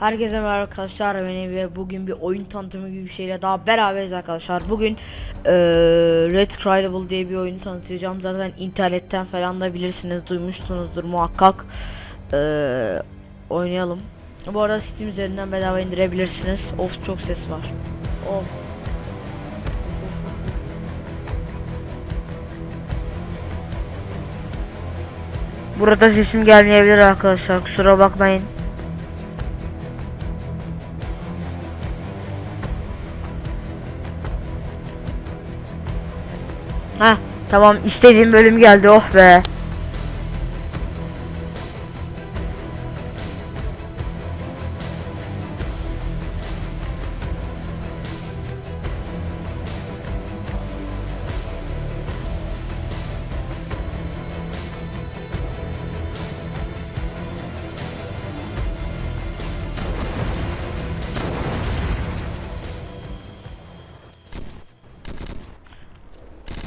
Herkese merhaba arkadaşlar beni ve bugün bir oyun tanıtımı gibi bir şeyle daha beraberiz arkadaşlar. Bugün eee Red Cryable diye bir oyun tanıtacağım. Zaten internetten falan da bilirsiniz, duymuşsunuzdur muhakkak. Eee, oynayalım. Bu arada Steam üzerinden bedava indirebilirsiniz. Of çok ses var. Of. Burada sesim gelmeyebilir arkadaşlar. Kusura bakmayın. Ha tamam istediğim bölüm geldi oh be.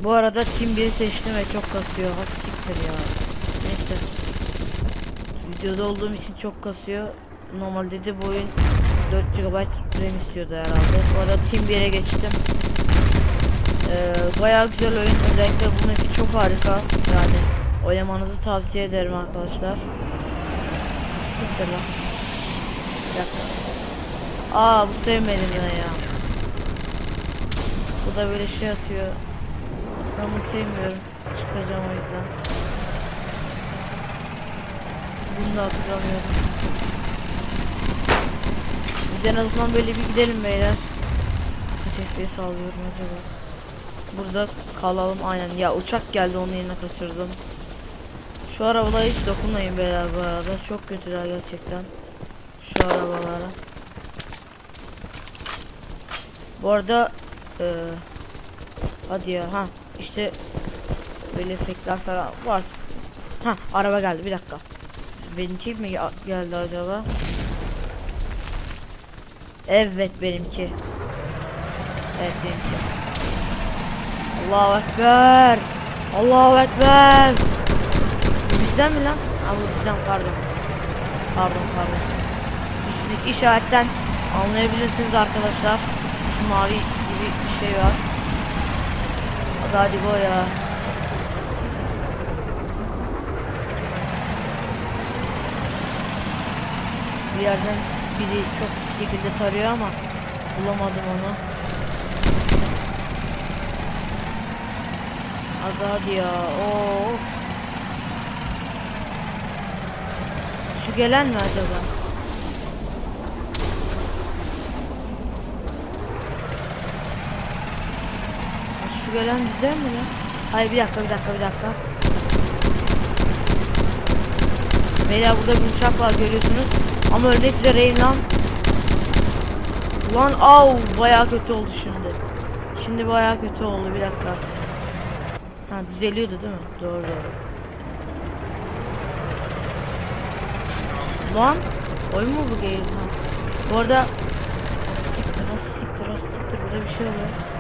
Bu arada Team 1'i seçtim ve çok kasıyor. Ha siktir ya. Neyse. Videoda olduğum için çok kasıyor. Normalde de bu oyun 4 GB RAM istiyordu herhalde. Bu arada Team 1'e geçtim. Ee, bayağı güzel oyun. Özellikle bu çok harika. Yani oynamanızı tavsiye ederim arkadaşlar. Siktir lan. Aa bu sevmedim yine ya. Bu da böyle şey atıyor. Ben bunu sevmiyorum. Çıkaracağım o yüzden. Bunu da hatırlamıyorum. Biz en azından böyle bir gidelim beyler. Kaç FPS alıyorum acaba? Burada kalalım aynen. Ya uçak geldi onun yerine kaçırdım. Şu arabalara hiç dokunmayın beyler bu arada. Çok kötüler gerçekten. Şu arabalara. Bu arada eee Hadi ya ha işte böyle efektler falan var. Ha araba geldi bir dakika. Benimki mi gel- geldi acaba? Evet benimki. Evet benimki. Allahu Ekber. Allahu Ekber. Bizden mi lan? Bu bizden pardon. Pardon pardon. Üstündeki işaretten anlayabilirsiniz arkadaşlar. Şu mavi gibi bir şey var. Go ya. Bir yerden biri çok pis şekilde tarıyor ama bulamadım onu. Hadi hadi ya. Of. Şu gelen mi acaba? Gelen bizden mi lan? Hayır bir dakika bir dakika bir dakika. Beyler burada bir uçak var görüyorsunuz. Ama ölmek üzereyim lan. Lan au bayağı kötü oldu şimdi. Şimdi bayağı kötü oldu bir dakika. Ha düzeliyordu değil mi? Doğru doğru. Lan oyun mu bu game? Ha. Bu arada siktir siktir siktir burada bir şey oluyor.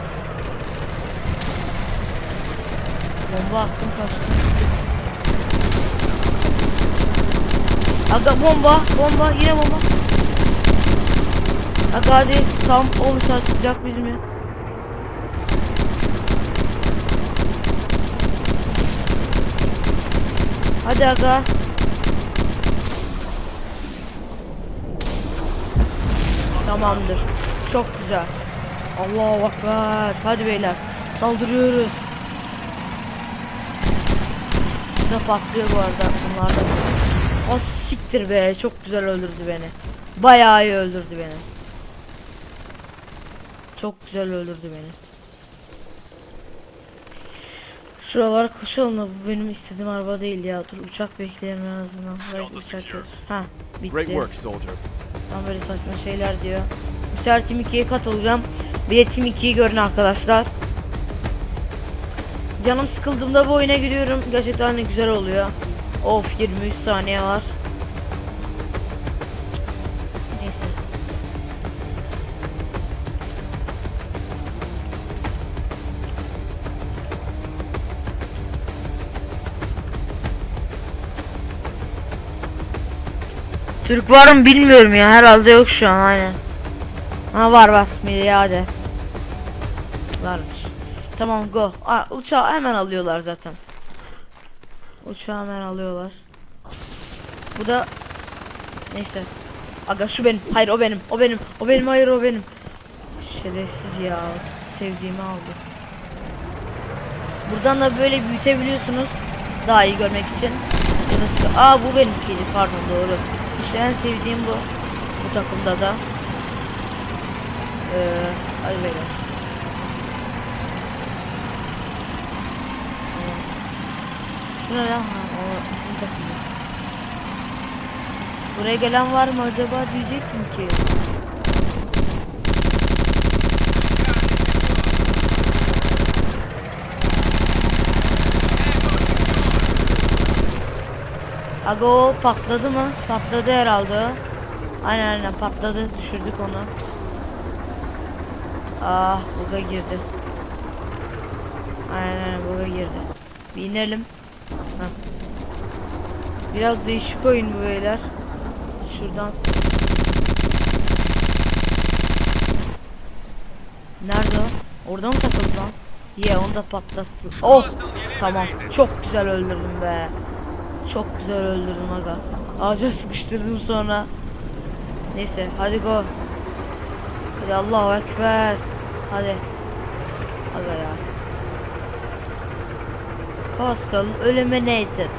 Bomba attım kaçtım. Aga bomba bomba yine bomba. Aga hadi tam o saat çıkacak bizim. Hadi aga. Tamamdır. Çok güzel. Allahu Ekber. Hadi beyler. Saldırıyoruz. Bu da patlıyor bu arada bunlar da. O siktir be. Çok güzel öldürdü beni. Bayağı iyi öldürdü beni. Çok güzel öldürdü beni. Şuralar koşalım da bu benim istediğim araba değil ya. Dur uçak bekleyelim en azından. Belki uçak gelir. Ha bitti. Great work, soldier. Tam böyle saçma şeyler diyor. Team 2'ye katılacağım. Team 2'yi görün arkadaşlar. Canım sıkıldığımda bu oyuna giriyorum. Gerçekten güzel oluyor. Of 23 saniye var. Neyse. Türk var mı bilmiyorum ya. Herhalde yok şu an aynen. Ha var var. Milyade. Varmış. Tamam go. Aa, uçağı hemen alıyorlar zaten. Uçağı hemen alıyorlar. Bu da neyse. Aga şu benim. Hayır o benim. O benim. O benim. Hayır o benim. Şerefsiz ya. Sevdiğimi aldı. Buradan da böyle büyütebiliyorsunuz. Daha iyi görmek için. Burası- Aa bu benimkiydi pardon doğru. İşte en sevdiğim bu. Bu takımda da. Ee, hadi beyler. Şuna lan ha o bizim. Buraya gelen var mı acaba diyecektim ki. Aga o patladı mı? Patladı herhalde. Aynen aynen patladı. Düşürdük onu. Ah buga girdi. Aynen aynen buga girdi. Bir inelim. Biraz değişik oyun bu beyler. Şuradan. Nerede? Orada mı takıldı lan? Ye onu da patlattı. Oh! Tamam. Çok güzel öldürdüm be. Çok güzel öldürdüm aga. Ağaca sıkıştırdım sonra. Neyse hadi go. Hadi Allahu Ekber. Hadi. Aga ya. Hostile eliminated.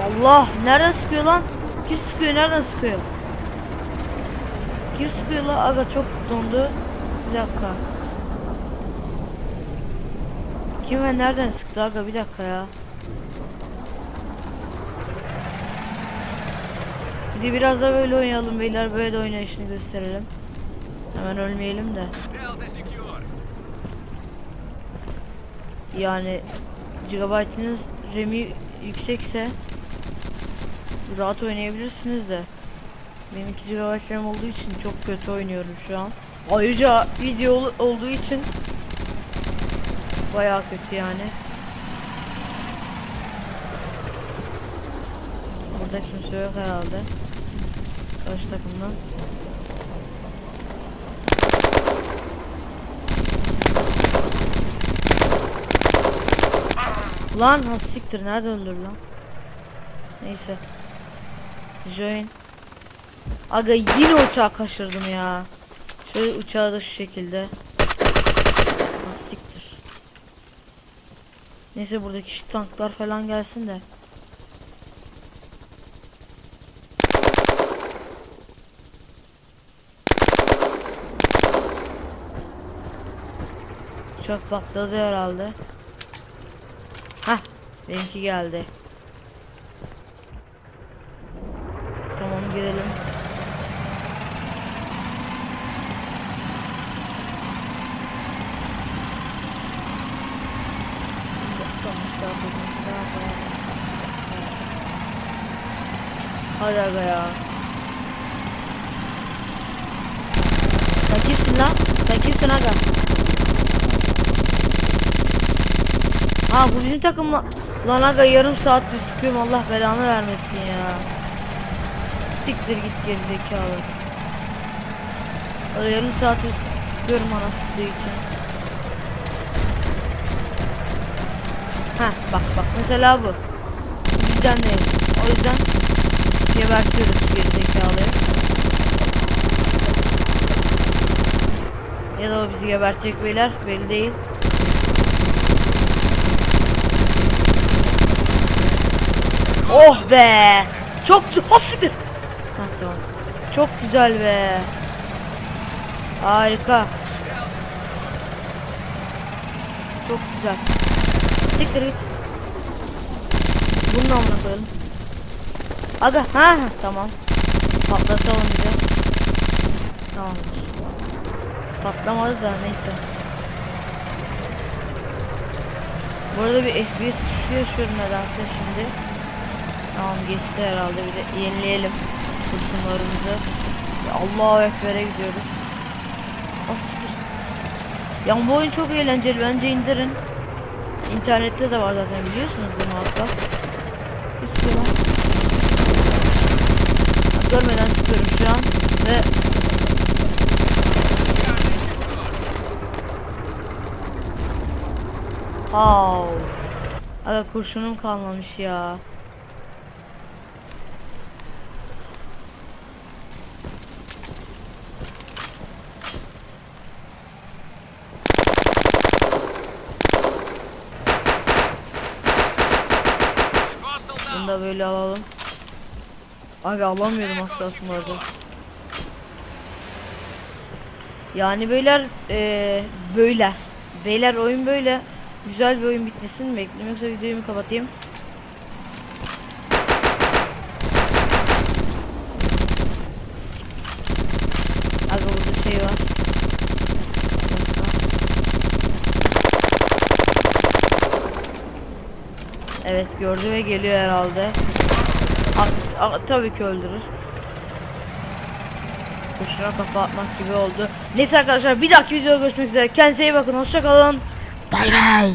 Allah nereden sıkıyor lan? Kim sıkıyor nereden sıkıyor? Kim sıkıyor lan? Aga çok dondu. Bir dakika. Kim ve nereden sıktı aga bir dakika ya. Bir biraz da böyle oynayalım beyler böyle de oynayışını gösterelim. Hemen ölmeyelim de. Yani gigabaytınız RAM'i yüksekse rahat oynayabilirsiniz de. Benim 2 GB RAM olduğu için çok kötü oynuyorum şu an. Ayrıca video ol- olduğu için bayağı kötü yani. Burada kimse yok herhalde. Karşı takımdan. Lan ha siktir nerede öldür lan? Neyse. Join. Aga yine uçağı kaçırdım ya. Şöyle uçağı da şu şekilde. Ha siktir. Neyse buradaki şu tanklar falan gelsin de. Uçak patladı herhalde. Benimki geldi. Tamam girelim. Hadi aga ya. Sen kimsin lan? Sen kimsin aga? Ha bu bizim takımla Lan aga yarım saattir sıkıyorum. Allah belanı vermesin ya. Siktir git geri zekalı Aga yarım saattir sık- sıkıyorum ana sıktığı için. Heh bak bak. Mesela bu. Bizden değil O yüzden Gebertiyoruz geri zekalıyı Ya da o bizi gebertecek beyler belli değil Oh be. Çok oh. Çok güzel be. Harika. Çok güzel. Siktir git. Bunun amına koyalım. Aga ha tamam. Patlatalım bir de. Tamam. Patlamadı da neyse. Bu arada bir FPS düşüşü yaşıyorum nedense şimdi. Tamam geçti herhalde bir de yenileyelim kurşunlarımızı. Allahu Ekber'e gidiyoruz. Asiktir. Ya bu oyun çok eğlenceli bence indirin. İnternette de var zaten biliyorsunuz bunu hatta. Ha, Görmeden sıkıyorum şu an ve Wow. Aga kurşunum kalmamış ya. Bunu da böyle alalım. Aga alamıyorum bu arada. Yani beyler eee böyle. Beyler oyun böyle. Güzel bir oyun bitmesini bekliyorum yoksa videoyu mu kapatayım? Aga burada şey var. Bir dakika. Evet gördü ve geliyor herhalde. As a- tabii ki öldürür. Kuşuna kafa atmak gibi oldu. Neyse arkadaşlar bir dahaki videoda görüşmek üzere. Kendinize iyi bakın. Hoşça kalın. Bay bay.